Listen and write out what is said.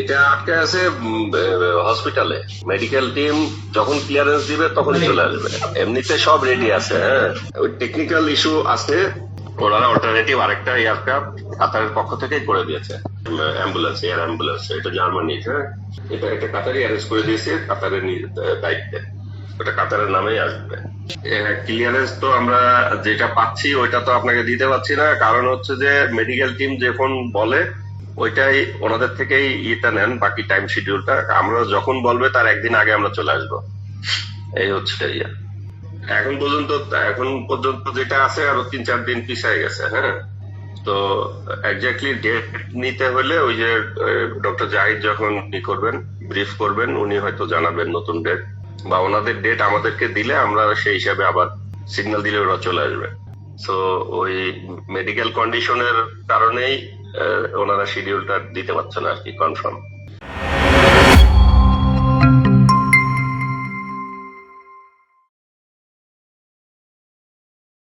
এটা আটকে আছে হসপিটালে মেডিকেল টিম যখন ক্লিয়ারেন্স দিবে তখন চলে আসবে। এমনিতে সব রেডি আছে হ্যাঁ। ওই টেকনিক্যাল ইস্যু আছে। ওনারা অল্টারনেটিভ আরেকটা এয়ারক্রাফট কাতারের পক্ষ থেকেই করে দিয়েছে। অ্যাম্বুলেন্স এয়ার অ্যাম্বুলেন্স এটা জার্মানি হ্যাঁ। এটা এটা কাতারই অ্যারেঞ্জ করে দিয়েছে কাতারের দায়িত্বে। ওটা কাতারের নামেই আসবে। ক্লিয়ারেন্স তো আমরা যেটা পাচ্ছি ওইটা তো আপনাকে দিতে পারছি না। কারণ হচ্ছে যে মেডিকেল টিম যখন বলে ওইটাই ওনাদের থেকেই ইটা নেন, বাকি টাইম শিডিউলটা আমরা যখন বলবে, তার একদিন আগে আমরা চলে আসব। এই হচ্ছে ইয়া। এখন পর্যন্ত এখন পর্যন্ত যেটা আছে, আরও তিন চার দিন পিছায় গেছে হ্যাঁ? তো এক্স্যাক্টলি ডেট নিতে হলে ওই যে ডক্টর জাহিদ যখন ই করবেন ব্রিফ করবেন, উনি হয়তো জানাবেন নতুন ডেট বা ওনাদের ডেট আমাদেরকে দিলে আমরা সেই হিসাবে আবার সিগন্যাল দিলে ওরা চলে আসবে। তো ওই মেডিকেল কন্ডিশনের কারণেই ওনারা শিডিউলটা দিতে পারছে না আর কি কনফার্ম